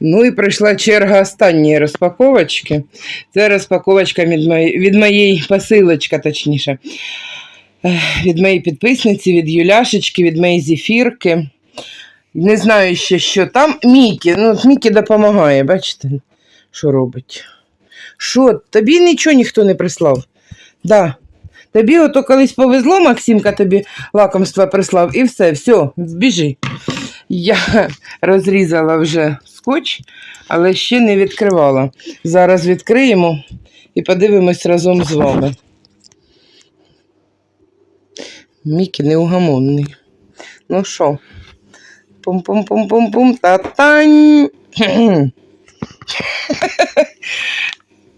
Ну і прийшла черга останньої розпаковочки. Це розпаковочка від моєї, від моєї посилочка, точніше. Від моєї підписниці, від Юляшечки, від моєї зефірки. Не знаю ще, що там. Мікі. Ну, Мікі допомагає, бачите, що робить. Що, тобі нічого ніхто не прислав? Да. Тобі ото колись повезло, Максимка тобі лакомство прислав, і все, все, біжи. Я розрізала вже скотч, але ще не відкривала. Зараз відкриємо і подивимось разом з вами. Мікі неугамонний. Ну що? Пум-пум-пум-пум-пум, та-тань.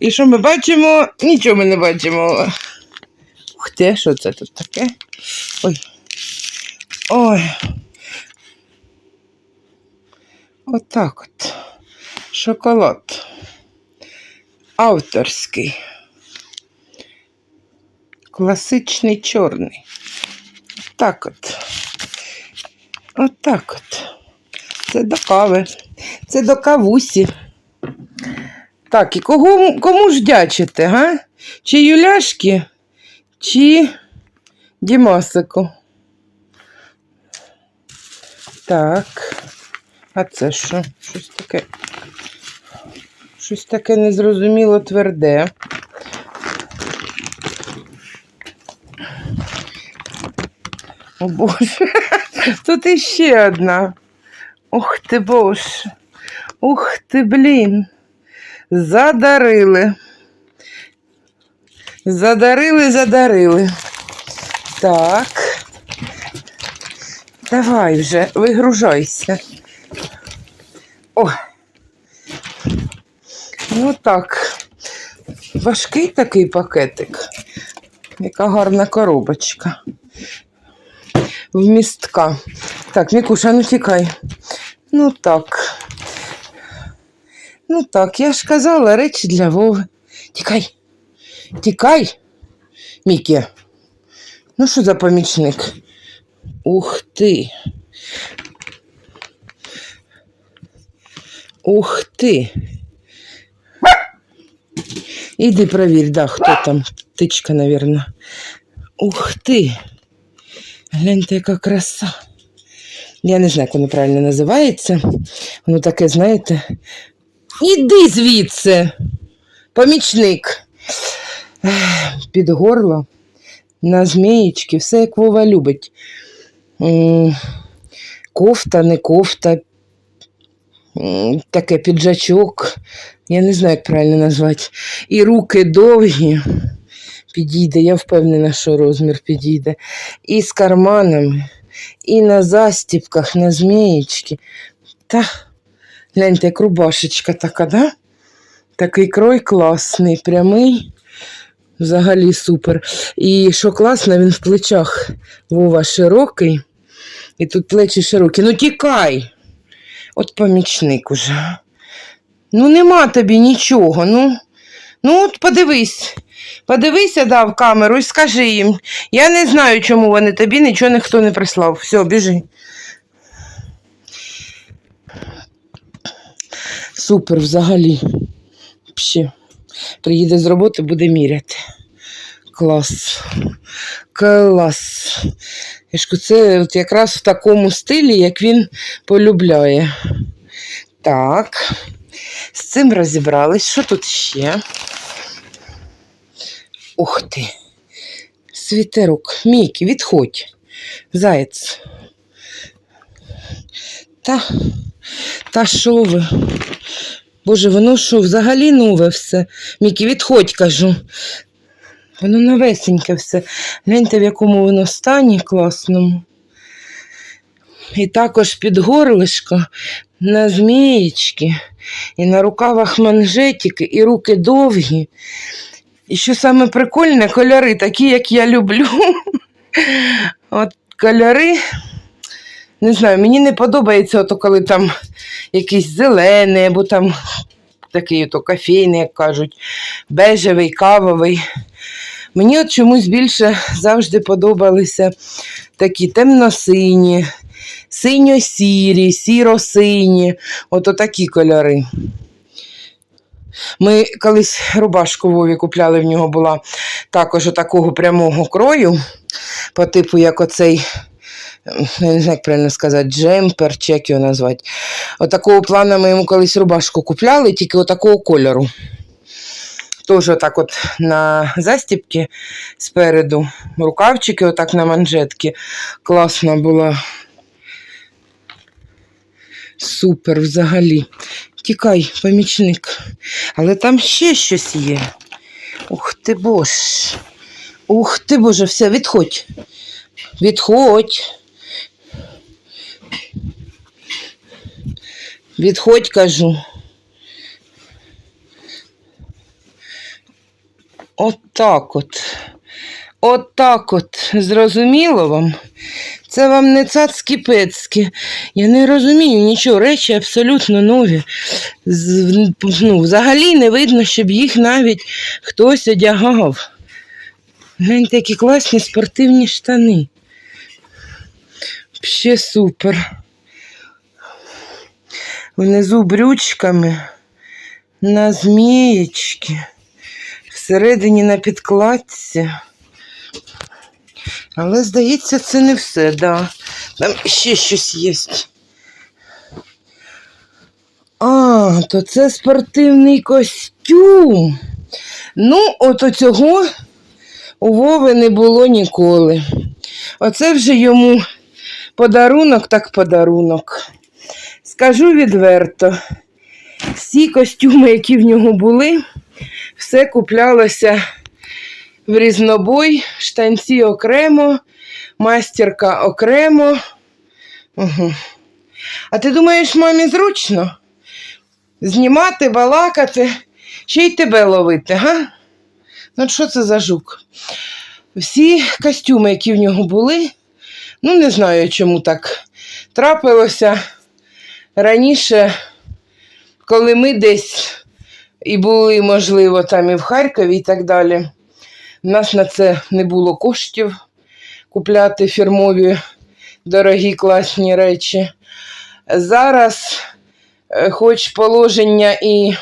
І що ми бачимо? Нічого ми не бачимо. Ух ти, що це тут таке? Ой. Ой. Отак от. Шоколад. Авторський. Класичний чорний. Так от. Отак от. Це до кави. Це до кавусі. Так, і кого, кому ж дячите, га? Чи Юляшки, чи Дімасику? Так. А це що? Щось таке. Щось таке незрозуміло тверде. О Боже, тут іще одна. Ух ти боже. Ух ти, блін. Задарили. Задарили, задарили. Так. Давай вже, вигружайся. О. Ну так. Важкий такий пакетик. Яка гарна коробочка. Вмістка. Так, Мікуша, ну тікай. Ну так. Ну так, я ж казала, речі для Вови. Тікай. Тікай, Мікі. Ну, що за помічник? Ух ти. Ух ти. Іди провір, да, хто там. Птичка, навірно. Ух ти. Гляньте, яка краса. Я не знаю, як воно правильно називається. Воно таке, знаєте. Іди звідси, помічник. Під горло, на змієчки, все як Вова любить. Кофта, не кофта, таке піджачок. Я не знаю, як правильно назвати. І руки довгі. Підійде, я впевнена, що розмір підійде. І з карманами, і на застіпках, на змієчки. Та гляньте, як рубашечка така, да? Такий крой класний, прямий. Взагалі супер. І що класно, він в плечах Вова широкий. І тут плечі широкі. Ну тікай. От помічник уже. Ну, нема тобі нічого. Ну, ну от подивись. Подивися, да, в камеру і скажи їм. Я не знаю, чому вони тобі нічого ніхто не прислав. Все, біжи. Супер взагалі. Ще. Приїде з роботи, буде міряти. Клас. Клас. Я Це от якраз в такому стилі, як він полюбляє. Так. З цим розібрались. Що тут ще? Ух ти. Світерок. Мікі, відходь. Заєць. Та, та що ви? Боже, воно що, взагалі нове все. Мікі, відходь, кажу. Воно новесеньке все. Гляньте, в якому воно стані класному. І також під горлишко на змієчки, і на рукавах манжетики, і руки довгі. І що саме прикольне, кольори такі, як я люблю. От кольори. Не знаю, мені не подобається, ото коли там якийсь зелений, або там такий ото кофейний, як кажуть, бежевий, кавовий. Мені от чомусь більше завжди подобалися такі темно-сині, синьо-сірі, сіро-сині, ото такі кольори. Ми колись рубашку Вові купляли, в нього була також такого прямого крою, по типу, як оцей, я не знаю, як правильно сказати, джемпер, чи як його назвати. Отакого плану ми йому колись рубашку купляли, тільки отакого кольору. Теж отак от на застіпки спереду, рукавчики отак на манжетки. Класна була. Супер взагалі. Тікай, помічник. Але там ще щось є. Ух ти боже. Ух ти боже, все, відходь. Відходь. Відходь, кажу. Отак от. Отак от. Зрозуміло вам? Це вам не цацькі пецькі. Я не розумію нічого. Речі абсолютно нові. З- ну, взагалі не видно, щоб їх навіть хтось одягав. Гляньте, які класні спортивні штани. Ще супер. Внизу брючками на змієчки. Всередині на підкладці. Але, здається, це не все, да. Там ще щось є. А, то це спортивний костюм. Ну, от цього у Вови не було ніколи. Оце вже йому подарунок, так подарунок. Скажу відверто, всі костюми, які в нього були, все куплялося в різнобой, штанці окремо, мастерка окремо. Угу. А ти думаєш, мамі зручно? Знімати, балакати, ще й тебе ловити, га? Ну, що це за жук? Всі костюми, які в нього були, ну не знаю, чому так трапилося. Раніше, коли ми десь і були, можливо, там і в Харкові і так далі, у нас на це не було коштів купляти фірмові дорогі класні речі. Зараз, е, хоч положення і,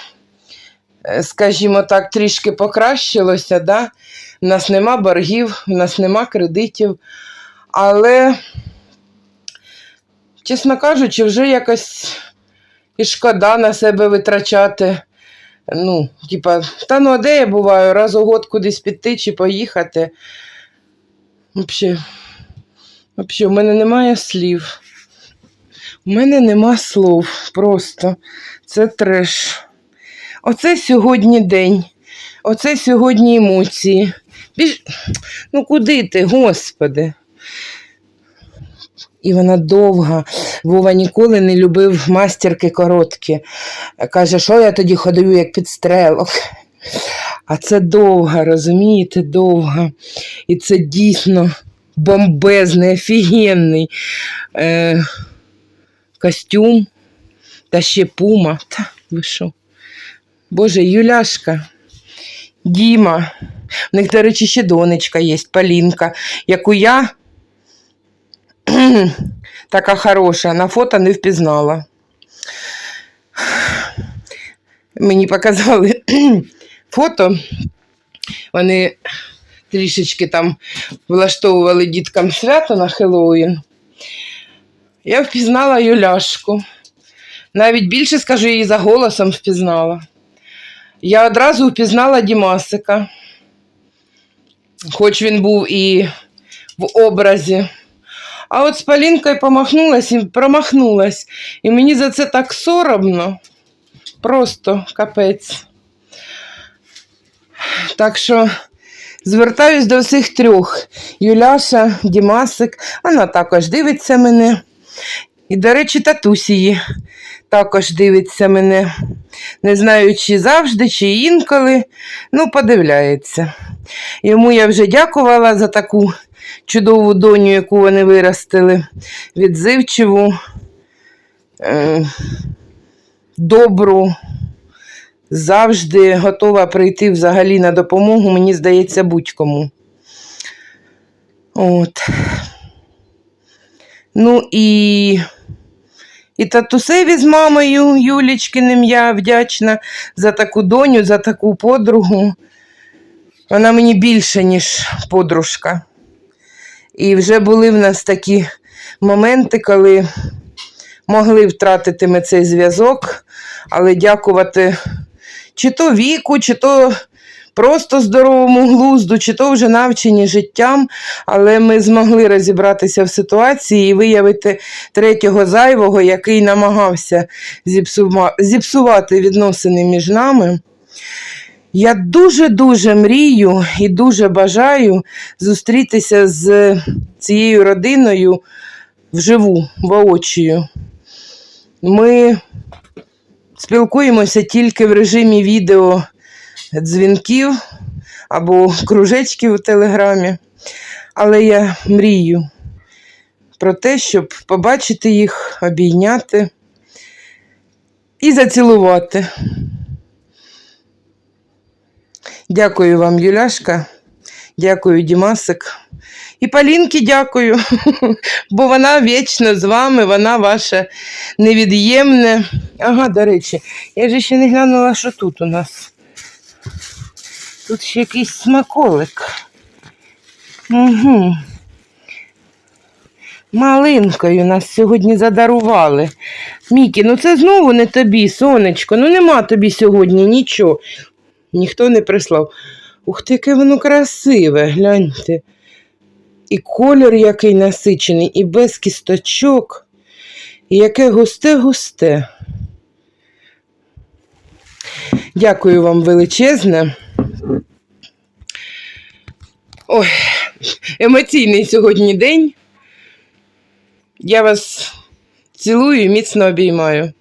е, скажімо так, трішки покращилося, да? у нас нема боргів, у нас нема кредитів, але, чесно кажучи, вже якось і шкода на себе витрачати. Ну, типа, та ну а де я буваю, раз у год кудись піти чи поїхати. Взагалі, Вообще, у мене немає слів. У мене нема слов. Просто це треш. Оце сьогодні день. Оце сьогодні емоції. Біж... Ну куди ти, господи? І вона довга. Вова ніколи не любив мастерки короткі. Каже, що я тоді ходив як підстрелок. А це довга, розумієте, довга. І це дійсно бомбезний, офігенний е, костюм. Та ще пума. Та ви що? Боже, Юляшка, Діма. У них, до речі, ще донечка є, Полінка, яку я така хороша, на фото не впізнала. Мені показали фото. Вони трішечки там влаштовували діткам свято на Хеллоуін. Я впізнала Юляшку. Навіть більше скажу, її за голосом впізнала. Я одразу впізнала Дімасика, хоч він був і в образі. А от з Полінкою помахнулась і промахнулась. І мені за це так соромно. Просто капець. Так що звертаюсь до всіх трьох. Юляша, Дімасик, вона також дивиться мене. І, до речі, татусії також дивиться мене. Не знаю, чи завжди, чи інколи. Ну, подивляється. Йому я вже дякувала за таку чудову доню, яку вони виростили. Відзивчиву, е, добру, завжди готова прийти взагалі на допомогу, мені здається, будь-кому. От. Ну і, і татусеві з мамою Юлічкиним я вдячна за таку доню, за таку подругу. Вона мені більше, ніж подружка. І вже були в нас такі моменти, коли могли втратити ми цей зв'язок, але дякувати чи то віку, чи то просто здоровому глузду, чи то вже навчені життям, але ми змогли розібратися в ситуації і виявити третього зайвого, який намагався зіпсувати відносини між нами. Я дуже-дуже мрію і дуже бажаю зустрітися з цією родиною вживу, воочію. Ми спілкуємося тільки в режимі відео дзвінків або кружечків у телеграмі. Але я мрію про те, щоб побачити їх, обійняти і зацілувати. Дякую вам, Юляшка. Дякую, Дімасик. І Полінки дякую, бо вона вічно з вами, вона ваша невід'ємне. Ага, до речі, я ж ще не глянула, що тут у нас. Тут ще якийсь смаколик. Угу. Малинкою нас сьогодні задарували. Мікі, ну це знову не тобі, сонечко. Ну нема тобі сьогодні нічого. Ніхто не прислав. Ух ти, яке воно красиве, гляньте. І колір який насичений, і без кісточок, і яке густе-густе. Дякую вам величезне. Ой, емоційний сьогодні день. Я вас цілую і міцно обіймаю.